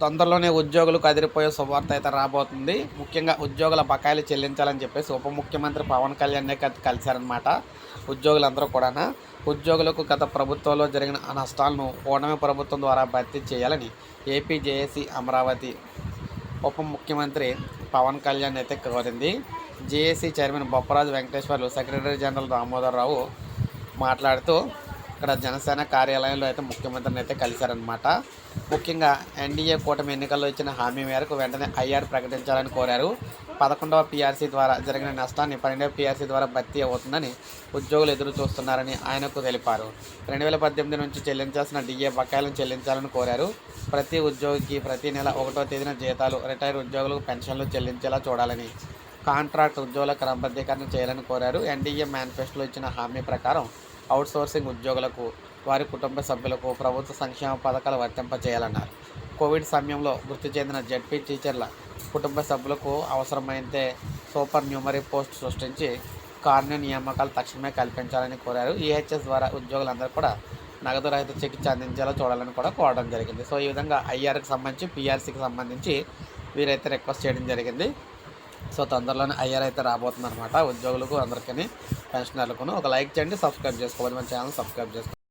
తొందరలోనే ఉద్యోగులకు అదిరిపోయే శుభవార్త అయితే రాబోతుంది. ముఖ్యంగా ఉద్యోగుల బకాయిలు చెల్లించాలని చెప్పేసి ఉప ముఖ్యమంత్రి పవన్ కళ్యాణ్నే కలిశారనమాట ఉద్యోగులందరూ కూడా ఉద్యోగులకు గత ప్రభుత్వంలో జరిగిన ఆ నష్టాలను ఓటమి ప్రభుత్వం ద్వారా భర్తీ చేయాలని ఏపీ జేఏసీ అమరావతి ఉప ముఖ్యమంత్రి పవన్ కళ్యాణ్ అయితే కోరింది. JAC chairman Bopparaju Venkateswarlu secretary general Damodar Rao మాట్లాడుతూ ఇక్కడ జనసేన కార్యాలయంలో అయితే ముఖ్యమంత్రిని అయితే కలిశారనమాట ముఖ్యంగా ఎన్డీఏ కూటమి ఎన్నికల్లో ఇచ్చిన హామీ మేరకు వెంటనే ఐఆర్ ప్రకటించాలని కోరారు. పదకొండవ పీఆర్సీ ద్వారా జరిగిన నష్టాన్ని పన్నెండవ పీఆర్సీ ద్వారా భర్తీ అవుతుందని ఉద్యోగులు ఎదురు చూస్తున్నారని ఆయనకు తెలిపారు. రెండు వేల పద్దెనిమిది నుంచి చెల్లించాల్సిన డిఏ బకాయిలను చెల్లించాలని కోరారు. ప్రతి ఉద్యోగికి ప్రతి నెల ఒకటో తేదీన జీతాలు రిటైర్ ఉద్యోగులకు పెన్షన్లు చెల్లించేలా చూడాలని కాంట్రాక్ట్ ఉద్యోగుల క్రమబద్ధీకరణ చేయాలని కోరారు. ఎన్డీఏ మేనిఫెస్టోలో ఇచ్చిన హామీ ప్రకారం అవుట్సోర్సింగ్ ఉద్యోగులకు వారి కుటుంబ సభ్యులకు ప్రభుత్వ సంక్షేమ పథకాలు వర్తింపచేయాలన్నారు కోవిడ్ సమయంలో మృతి చెందిన జడ్పీ టీచర్ల కుటుంబ సభ్యులకు అవసరమైతే సూపర్ న్యూమరీ పోస్ట్ సృష్టించి కార్య నియామకాలు తక్షణమే కల్పించాలని కోరారు. ఈహెచ్ఎస్ ద్వారా ఉద్యోగులందరూ కూడా నగదు రహిత చికిత్స అందించేలా చూడాలని కూడా కోరడం జరిగింది. సో ఈ విధంగా ఐఆర్కి సంబంధించి పిఆర్సీకి సంబంధించి వీరైతే రిక్వెస్ట్ చేయడం జరిగింది. సో తొందరలోనే ఐఆర్ అయితే రాబోతుంది అనమాట ఉద్యోగులకు అందరికీ పెన్షనర్లకు ఒక లైక్ చేయండి సబ్స్క్రైబ్ చేసుకోవాలి. మన ఛానల్ సబ్స్క్రైబ్ చేసుకోండి